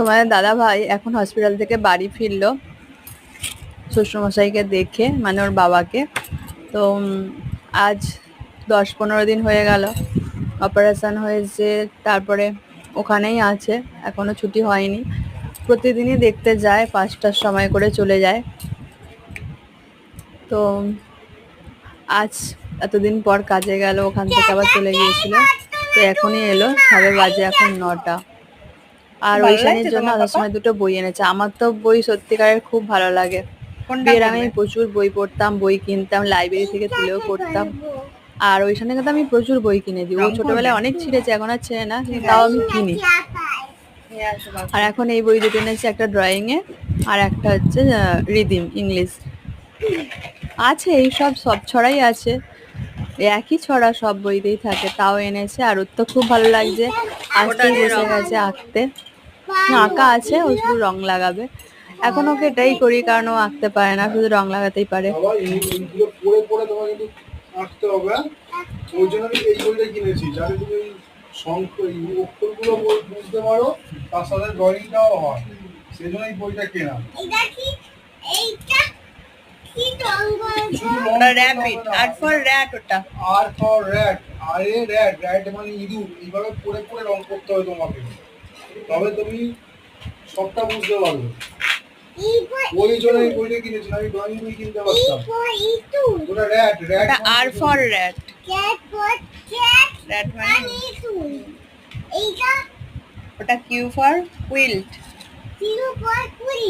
তোমাদের দাদা ভাই এখন হসপিটাল থেকে বাড়ি ফিরলো। শ্বশুরমশাইকে দেখে মানে ওর বাবাকে। তো আজ দশ পনেরো দিন হয়ে গেল। অপারেশান হয়েছে, তারপরে ওখানেই আছে, এখনও ছুটি হয়নি। প্রতিদিনই দেখতে যায়, পাঁচটার সময় করে চলে যায়। তো, আজ এতদিন পর কাজে গেল, ওখান থেকে আবার চলে গিয়েছিল। তো এখনই এলো, সাড়ে বাজে এখন নটা। আর ভালো ওই শানির জন্য আসার সময় দুটো বই এনেছে। আমার তো বই সত্যিকারের খুব ভালো লাগে। বিয়ের আমি প্রচুর বই পড়তাম বই কিনতাম লাইব্রেরি থেকে তুলেও পড়তাম। আর ওই শানে কিন্তু আমি প্রচুর বই কিনে দিই। ও ছোটবেলায় অনেক ছিঁড়েছে এখন আর ছেড়ে না তাও আমি কিনি। আর এখন এই বই দুটো এনেছি একটা ড্রয়িং এ আর একটা হচ্ছে রিদিম ইংলিশ আছে এই সব সব ছড়াই আছে। একই ছড়া সব বইতেই থাকে তাও এনেছে আর ওর তো খুব ভালো লাগছে। আজকেই দিয়ে বসে গেছে আঁকতে। আঁকা আছে ও শুধু রং লাগাবে। এখন ওকে এটাই করি কারণ ও আঁকতে পারে না শুধু রং লাগাতেই পারে। আঁকতে হবে হ্যাঁ? ওই জন্য আমি এই বইটা কিনেছি যাতে তুমি অক্ষরগুলো বুঝতে পারো তার সাথে ড্রয়িংটাও হয়। সেই জন্য এই বইটা কেনা। আর ফর র্যাট ওটা। R for rat R a rat rat মানে ইঁদুর এইভাবে পড়ে পড়ে রং করতে হবে তোমাকে। তবে তুমি সবটা বুঝতে পারবে। ওই জন্য এই বইটা কিনেছি আমি ড্রয়িং বই কিনতে পারতাম। ওটা rat rat R for rat cat for cat rat মানে? ইটু এইটা ওটা কিউ ফর কুইল্ট তিনু ফর কুড়ি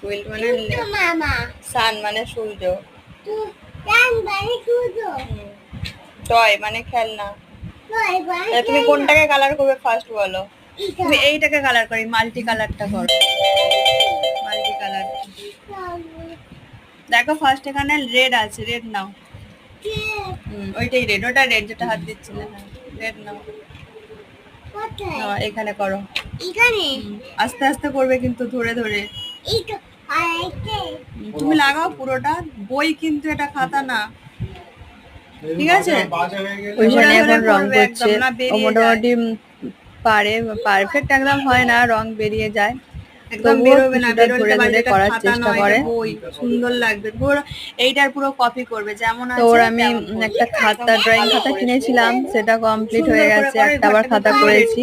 কুইল্ট মানে মামা। সান মানে সূর্য। তু টান বাড়ি কুদো টয় মানে খেলনা। নয় তুমি কোনটাকে কালার করবে ফার্স্ট বলো। তুমি এইটাকে কালার করি মাল্টি কালারটা করো। মাল্টি কালার দেখো ফার্স্ট এখানে রেড আছে রেড নাও। ওইটাই রেড ওটা রেড যেটা হাত দিচ্ছিলে হ্যাঁ রেড নাও। এখানে করো। এখানে? আস্তে আস্তে করবে কিন্তু ধরে ধরে। তুমি লাগাও পুরোটা বই কিন্তু এটা খাতা না। ঠিক আছে? হয়ে ওই এখন রং করছে। মোটামুটি পারে পারফেক্ট একদম হয় না রং বেরিয়ে যায়। একদম বেরোবে না বেরোলে করার চেষ্টা করে। সুন্দর লাগবে। পুরো এইটার পুরো কপি করবে যেমন তো ওর আমি। একটা খাতা ড্রয়িং খাতা কিনেছিলাম সেটা কমপ্লিট হয়ে গেছে একটা আবার খাতা করেছি।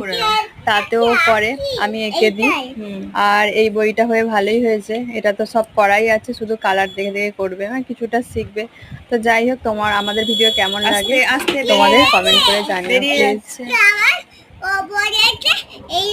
তাতেও করে আমি এঁকে দিই। আর এই বইটা হয়ে ভালোই হয়েছে। এটা তো সব করাই আছে শুধু কালার দেখে দেখে করবে না কিছুটা শিখবে। তো যাই হোক তোমার আমাদের ভিডিও কেমন লাগে তোমাদের কমেন্ট করে জানিও বেরিয়ে